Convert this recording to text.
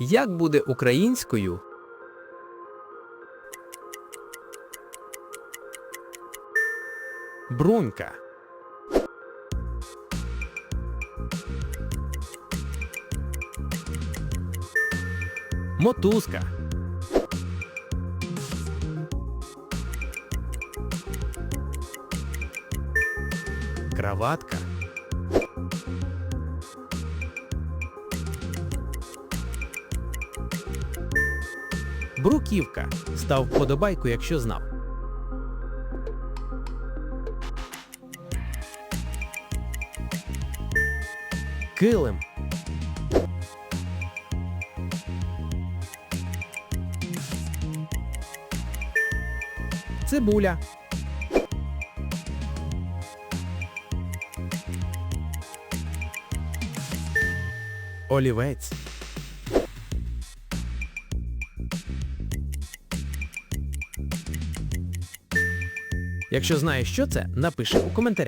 Як буде українською? Брунька. Мотузка. Краватка. Бруківка. Став вподобайку, якщо знав. Килим. Цибуля. Олівець. Якщо знаєш, що це, напиши у коментарях.